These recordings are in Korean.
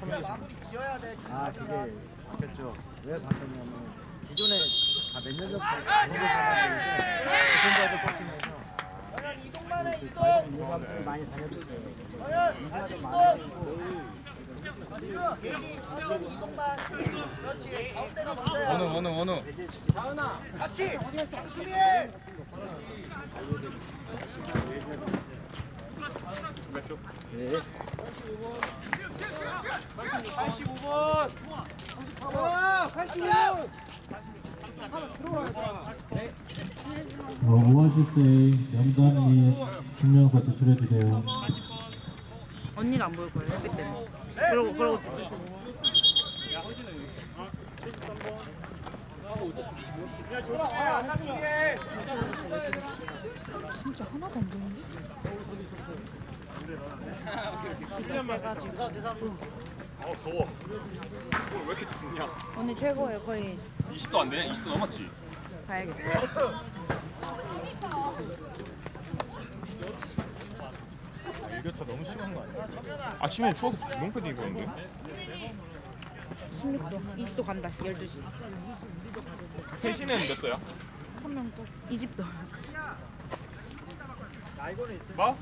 마무리 지어야 돼. 아 그게 바뀌었죠. 왜 바뀌었냐면 기존에 다 몇 년 전부터 교통사고 꺾이면서 이동만해 그 이동. 과정 이용하고 많이 다녔어요. 정현 다시 이동. 천천히 이동만. 그렇지. 가운데가 먼저야. 원우 원우 원우 같이 장수 오아시스의 영감 및 증명서 제출해 주세요. 언니가 안 보일 거예요 햇빛 때문에. 그러고 그러고 진짜 하나도 안 보이는데? 세가지고 어 더워 오늘 왜 이렇게 덥냐 언니 최고예요 거의 20도 안 되냐? 20도 넘었지? 봐야겠다. 일교차 너무 심한 거 아니야? 아침에 추워서 롱패드 입었는데 16도, 20도 간다. 12시. 3시는 몇 도야? 한 명 또. 20도. 뭐?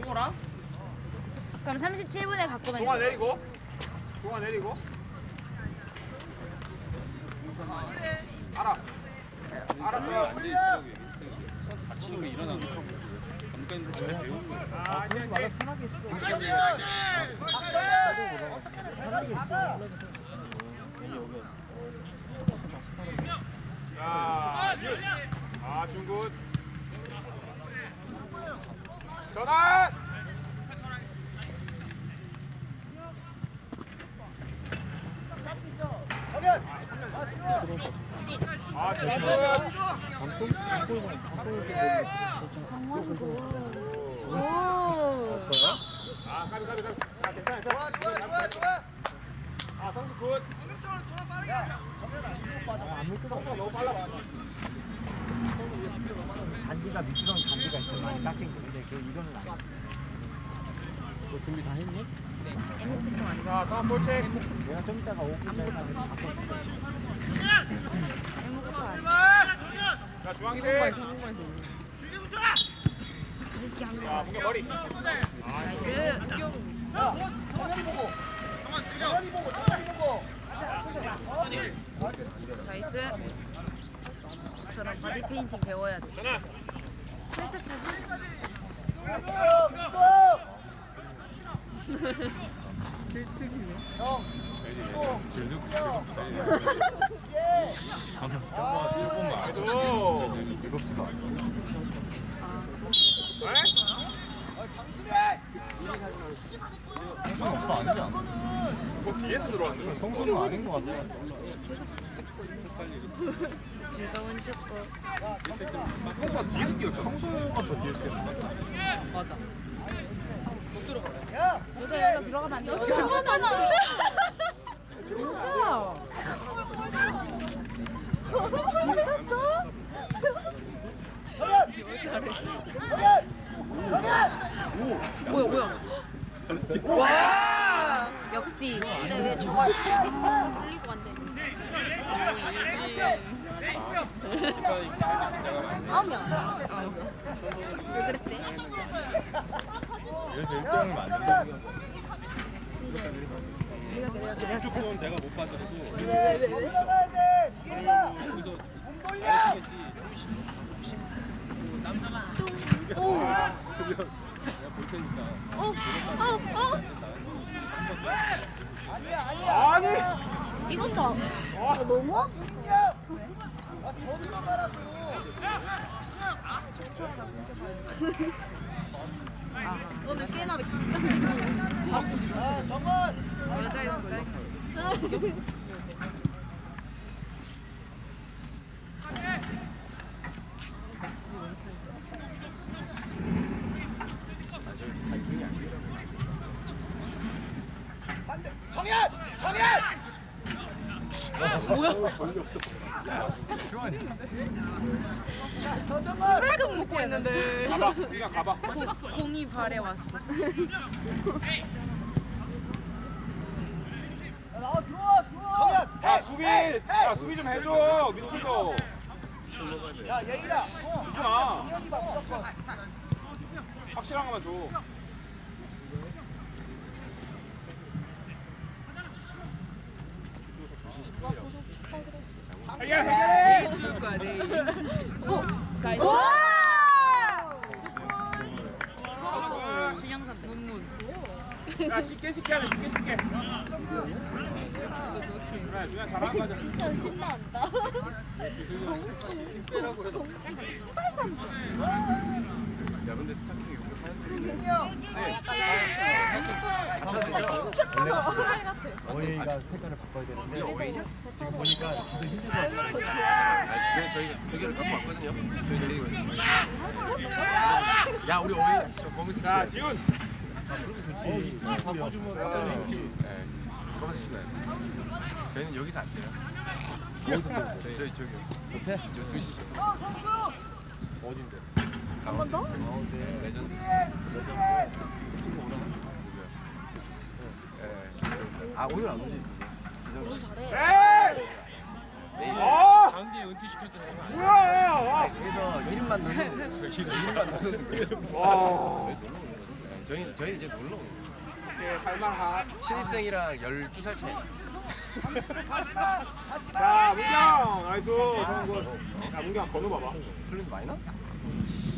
종호랑? 그럼 37분에 바꾸면 종아 돼요. 내리고 종아 내리고 알아 알았어 다치는 거 일어나는 거. 감독님들 잘 배우는 거. 아말 편하게 자, 슛. 아, 중굿. 전환! 아, 중굿. 오. 아, 가비, 가비, 가비. 아, 괜찮아, 괜찮아. 좋아 좋아 좋아. 아, 성수 굿. 성수가 너무 빨랐어. 잔디가 미끄러운 잔디가 있어 많이 깎인 거 근데 그 이거는 아니야. 너 준비 다 했니? 자, 상황 볼체. 내가 좀 이따가 오기 전에 바꿔줄게. 자, 중앙세. 자, 무게 머리. 나이스. 정현이 보고. 정현이 보고 정현이 보고. 나이스. 저런 바디 페인팅 배워야 돼. 전환. 칠듯 하지? 네? 않아? 더 뒤에서 들어왔는데. 성공은 아닌 것 같아. 즐거운 축구. 성수가 뒤에서 뛰었잖아. 성공가 더 뒤에 있겠는데? 맞아. 야. 여자 여자 들어가면 안 돼. 여자 들어가면 돼. 미쳤어? 뭐야 뭐야? 와 역시. 근데 왜 저거 돌리고 안? 아홉 명. 어. 왜 그랬대? 여기서 1점을 만든다. 조금 내가 못 받아도 올라가야 돼. 뒤에가. 여기서 공 돌려. 가르치겠지. 남자가. 그러면 내가 볼 테니까. 어, 어, 어. 아니야 아니야. 아니! 이것도 아, 너무? 아, 더 들어가라고. 오늘 꽤나 극단적인 아, 정원. 여자에서 반대. 정현. 정현. 시발금 먹고 있는데 가봐. 우리가 가봐. 발에 왔어. 야 수비 야 수비 좀 해줘 민준도 야 예일아 주지 마 확실한 거만 줘 축하드려. 내일 줄 거야 내일. 오 나이스. 야 쉽게 쉽게 하자 쉽게 쉽게 그래 잘하는 거자 진짜 신난다. 야 근데 스타킹이 이거 하얀색이네. 호랑이 같아. 어이가 색깔을 바꿔야 되는데? 지금 보니까 힘들더라고요. 아 그래서 저희가 두 개를 갖고 왔거든요. 저희 내리고 있는 야 우리 어이 진짜 검은색 자 신어요. 지훈 좋지. 바꿔주면 깜짝이야. 네. 검은색 신어요. 저희는 여기서 안 돼요. 배웠어요? 저희 저기 옆에? 저 두시죠. 어딘데? 한 번 더? 가운데. 레전드. 친구 오라고? 누구야? 예. 아 오늘 안 오지? 너무 잘해. 어 강디에 은퇴 시켰던 뭐야 와. 그래서 이름만 넣는 거예요. 이름만 넣는 거예요. 와 네, 저희 저희 이제 놀러 오는 거예요. 이렇게 할만하 신입생이랑 12살 차이. 자 문경 나이스 좋은 것야 문경 번호 봐봐 플랜 많이 나?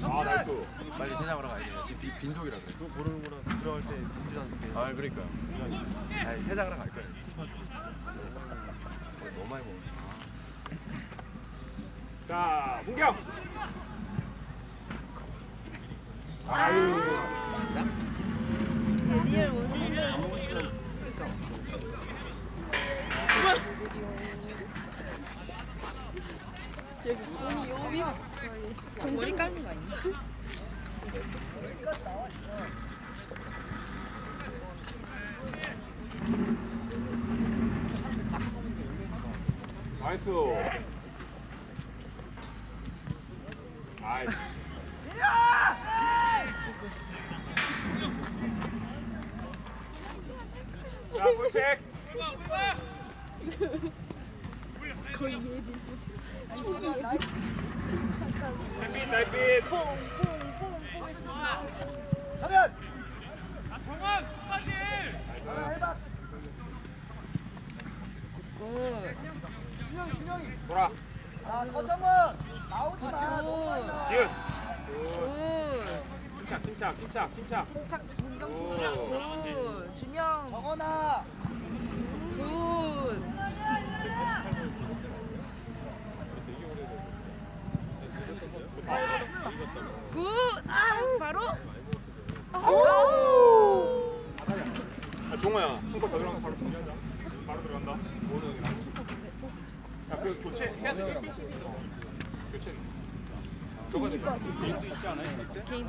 아 나이스 빨리 퇴장하러 가야 돼요. 지금 빈- 빈속이라 그래. 그거 모르는 구나. 들어갈 때 민주한테. 아 그러니까. 아니 퇴장하러 갈 거예요. 어, 너무 많이 먹어. 자 문경 리얼 원숭이. 머리 깎는 거 아니야? 나이스 아이 자 볼책 달빛 달빛 정현 굿. 돌아 자 서정은 나오지 마 굿. 지은 굿. 침착 침착 침착 침착 침착. 문경 침착. 굿. 준영. 정원아 굿. 굿. 아 바로. 아우. 아 종호야 한번더 들어가면 바로 들어간다 바로 들어간다 야그 교체 해야 돼 교체 저거 돼 개인도 있지 않아요 그때 개인.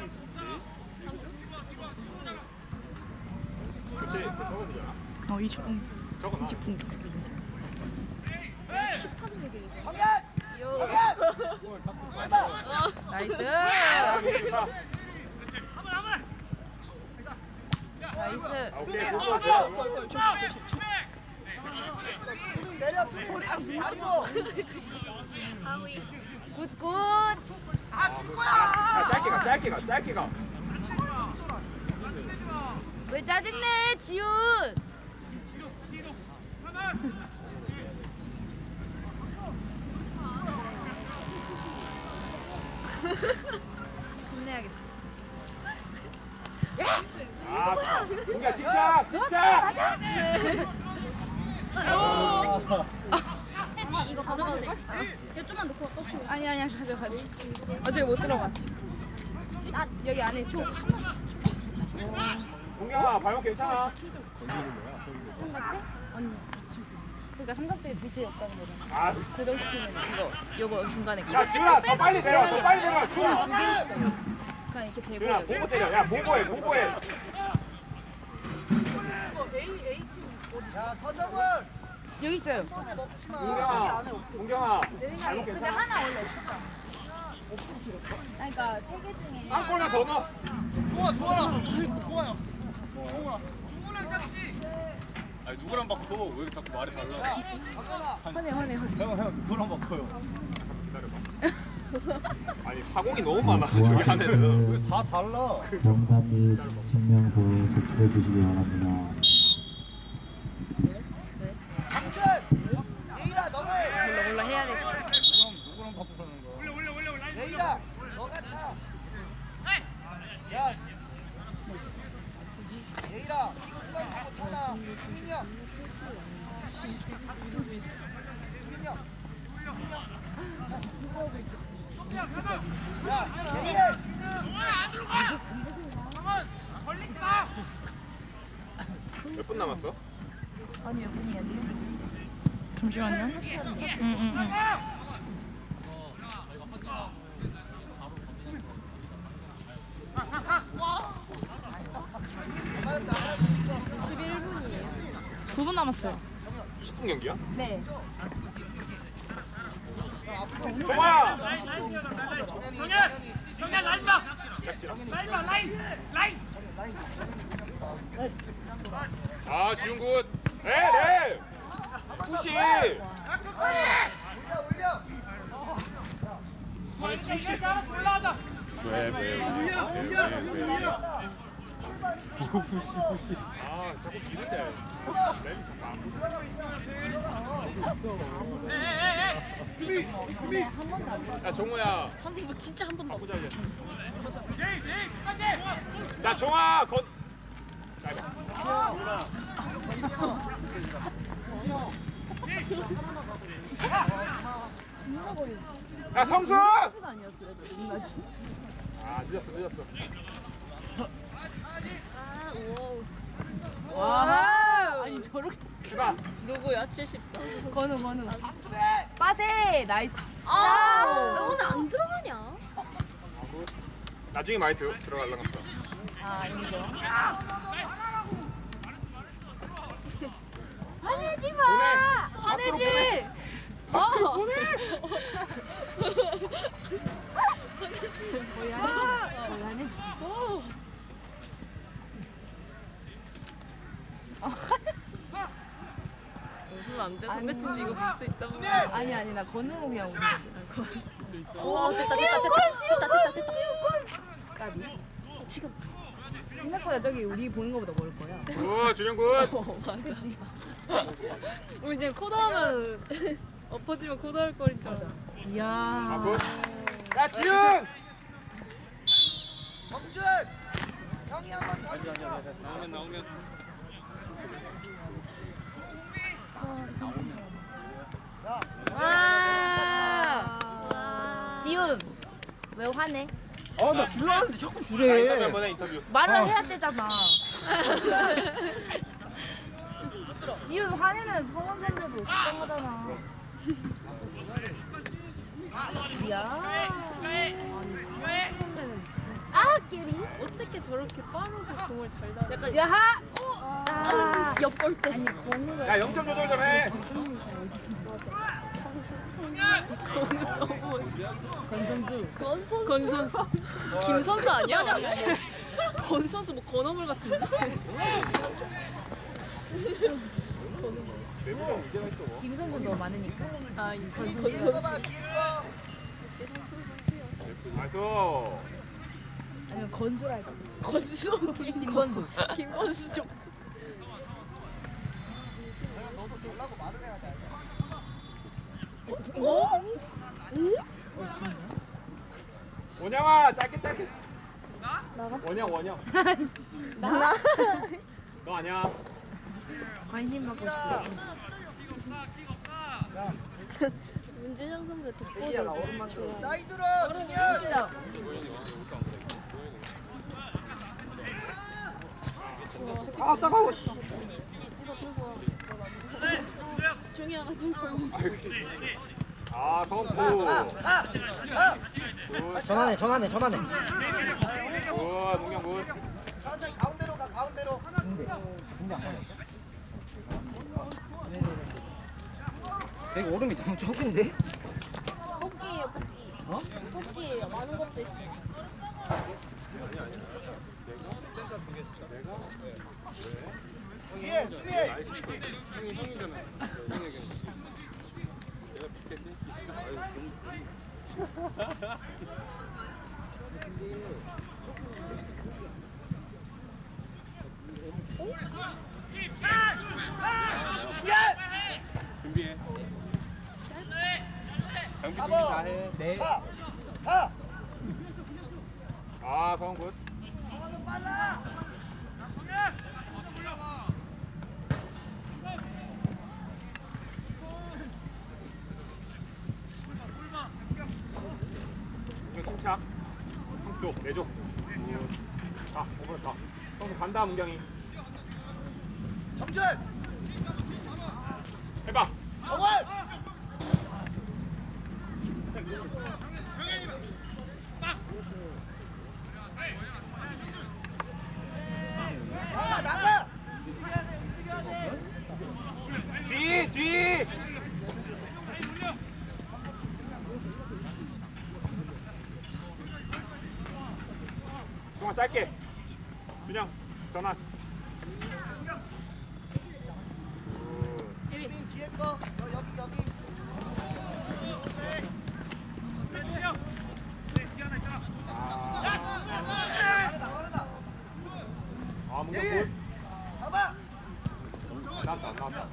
교체 저거 되잖아 어 20분. 저거 나 20분 계속 연습. 나이스. 아, 나이스. 오케이 좋아 좋아 수비 내려 굿굿. 야 짧게 가 짧게 가 짧게 가 왜 짜증내 지훈. 혼내야겠어. 아 진짜 진짜 진짜 해지 이거 가져가도 돼. 이거 좀만 넣고 또 치워. 아니 아니야 가져가자. 어차피 못 들어갔지. 아, 여기 안에 있어. 동경아 발목 괜찮아 그러니까 삼각대 밑에 없다는 거잖아. 아 배달시키면 이거 요거 중간에 이거 야, 지훈아, 더 빨리 내려와, 더 빨리 내려와. 손을 두 써. 그냥 이렇게 대고 지훈아 여기. 보고 때려 야 보고해 보고해 야 서정은 여기 있어요. 내 생각에 발목 근데 괜찮아 하나 원래 지웠어? 그러니까 세 개 중에 한 골만 더 넣어 좋아 좋아 좋아요 아 니 누구랑 바꿔? 왜 이렇게 자꾸 말이 달라? 화내 화내 화내. 형, 형 누구랑 바꿔요? 아니 사공이 너무 많아 저기 안에는. 다 달라. 명단 및 증명서 제출해 주시기 바랍니다. 박준 예일아 너는 몰라 몰라 해야 돼. 그럼 누구랑 바꾸라는 거야? 예일아 너가 차 야. 예일아 이거 차다 수민이 형 수민이 형 야, 예일아 몇분 남았어? 아니 몇 분이야 지금? 잠시만요. 응응응. 맞았어 9분 남았어요. 10분 경기야? 네. 정아. 아 지훈 굿. 네 네. 푸시. 왜, 왜, 왜, 왜, 왜. 푸시, 푸시. 아, 자꾸 기는데. 램이 자꾸 안 보여. 야, 정우야. 한 번도 진짜 한 번도 보자, 이제. 자, 정아, 건. 야, 성수! 아니었어요. 누나지. 아, 늦었어, 늦었어. 와. 아니 저렇게. 누구야? 74. 건우 건우. 빠세 나이스. 아, 왜 오늘 안 들어가냐? 나중에 많이 들, 들어가려고 합니다. 아 인정. 화내지 마. 보내. 화내지. 어. 거의 안 해지. 거의 안 해지. 웃으면 안 돼. 선배팀도 이거 볼 수 있다고. 아니 아니 나 건우 그냥 웃는데. 오, 됐다, 됐다, 됐다. 됐다, 됐다, 됐다. 까비. 지금 생각보다 저기 우리 보는 거보다 멀 거야. 굿, 준영 굿. 그치? 우리 이제 코드 하면 엎어지면 코드 할거 있잖아. 아, 이야. 굿. 야, 지훈! 정준 형이 한번 잡으니까 나오면, 나오면. 와. 지훈 왜 화내? 아나 줄라는데 자꾸 자, 인터뷰 줄래. 한번 해, 인터뷰. 말을 해야 되잖아. 지훈 화내면 성원 선배도 걱정하잖아. 야. 아니. 아. 어떻게 저렇게 빠르고 공을 잘 달아? 야하. 아. 옆볼 때. 아니 건우가 야, 0점 조절 좀 해. 너무 멋있어. 건 선수. 건 선수. 김 선수 아니야? 건 선수 뭐 건어물 같은데. 김 선수 너 많으니까. 아 인정. 건 뒤에 선수. 봐 뒤에 거 나이스. 아니면 건수라 할까? 건수. 김건수. 김건수 놀라고 말을 해야 돼 원영아, 짧게, 짧게. 원영, 원영. 나? 너 아니야. 관심 받고 싶어. 문준영 선배 줘 사이드로 진짜. 아 따가워. 씨. 아. 굿, 전화네 전화네 전화네. 굿, 농경 굿. 천천히 가운데로 가 가운데로 근데 근데 안 가네. 여기 얼음이 너무 적은데? 뽑기예요, 뽑기. 어? 뽑기예요. 많은 것도 있어. 뒤에 다 해. 네. 가! 가! 아, 굿. 이거 형 줘, 내줘. 가, 오버 가. 형 간다, 문경이. 정준! 해봐. 정원! 나가 나가! 뒤, 뒤. 동아 짧게. 그냥 전환. 민 뒤에 거 너 여기 여기 아, 문경 예예 굿. 잡아 나왔다, 안 나왔다.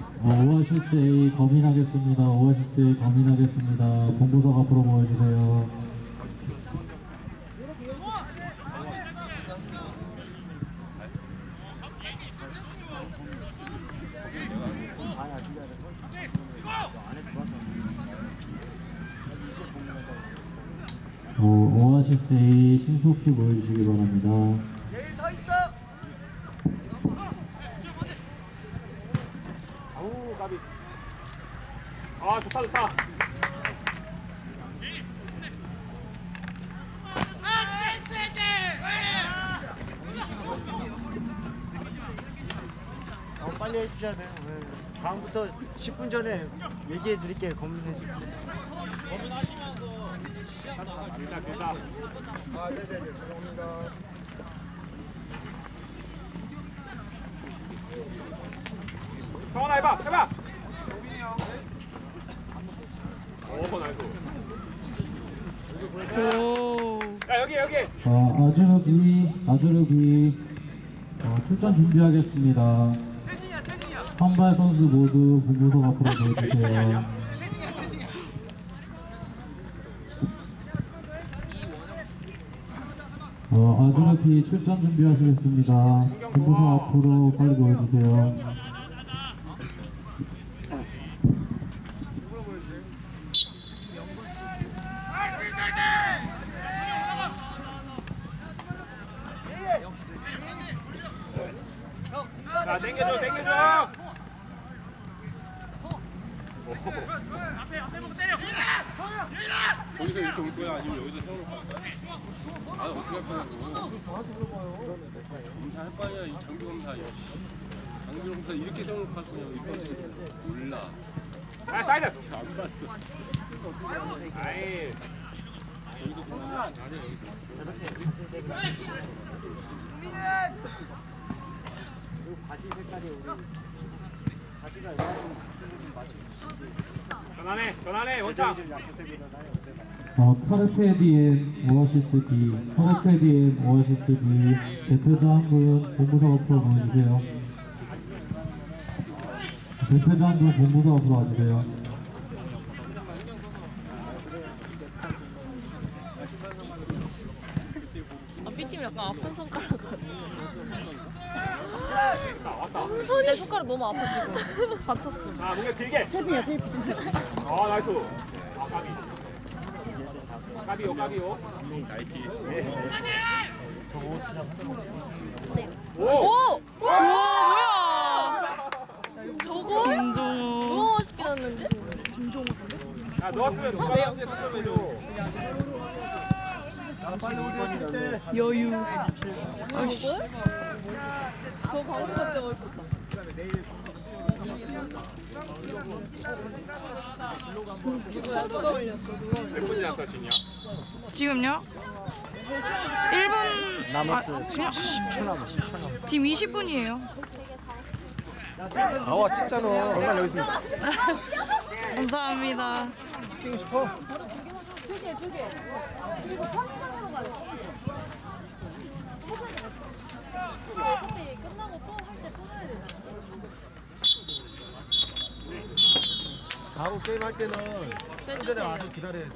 어, 오아시스 A 검인하겠습니다. 오아시스 A 검인하겠습니다. 본부석 앞으로 모여주세요. 어, 오아시스 A 신속히 모여주시기 바랍니다. 내일 서 있어 아우, 가비. 아, 좋다, 좋다. 어, 빨리 해주셔야 돼요 네. 다음부터 10분 전에 얘기해 드릴게요 검문해 주세요 됐다, 됐다. 아 네네네 죄송합니다 성원아, 해봐, 해봐. 오, 나이스. 오. 야, 여기, 여기. 어, 아주르기, 아주르기 어, 출전 준비하겠습니다. 선발 선수 모두 본부석 앞으로 모여주세요. 어, 아주르기 출전 준비하시겠습니다. 본부석 앞으로 빨리 모여주세요. 형 자, 땡겨줘, 땡겨줘. 거기서 이렇게 올 거야? 아니면 여기서 세우러 갈 거야? 아, 어떻게 할 거냐고. 검사 할거 아니야, 이 장비 검사. 이 장비 검사 이렇게 갈 거냐고, 이 뻔히. 몰라. 아, 사이드. 안 봤어. 아이. 여기도 검사 잘해, 여기서. 바지 색깔이 우리 바지가 전환해, 전환해, 원장. 어, 카르페디엠 오아시스 B, 카르페디엠 오아시스 B 대표자 한분 본부석 앞으로 모여주세요. 대표자 한분 본부석 앞으로 와주세요. 아, B팀 약간 아픈 손가락 같아. 내 손가락 너무 아파 지금. 다쳤어. 자, 목에 길게. 테이프야, 테이프. 아, 나이스. 아, 까비. 까비요, 까비요. 나이키. 오! 오! 우와 뭐야? 저거? 너무 멋있게 났는데? 김종우 선배? 야, 넣었으면 누가 나한테 선점해줘. 여유. 저걸? 저 방금까지 진짜 멋있었다. 올렸어? 몇 분이나? 지금요? 1분 남았어. 10, 10초 남았어. 10초 남았어. 지금 20분이에요. 나와 찍잖아. 정말 여기 있습니다. 감사합니다. 찍히고 싶어? 어차피 끝나고 또 할 때 또 해야 돼. 다음 게임 할 때는 빼주세요. 아주 기다려야 돼.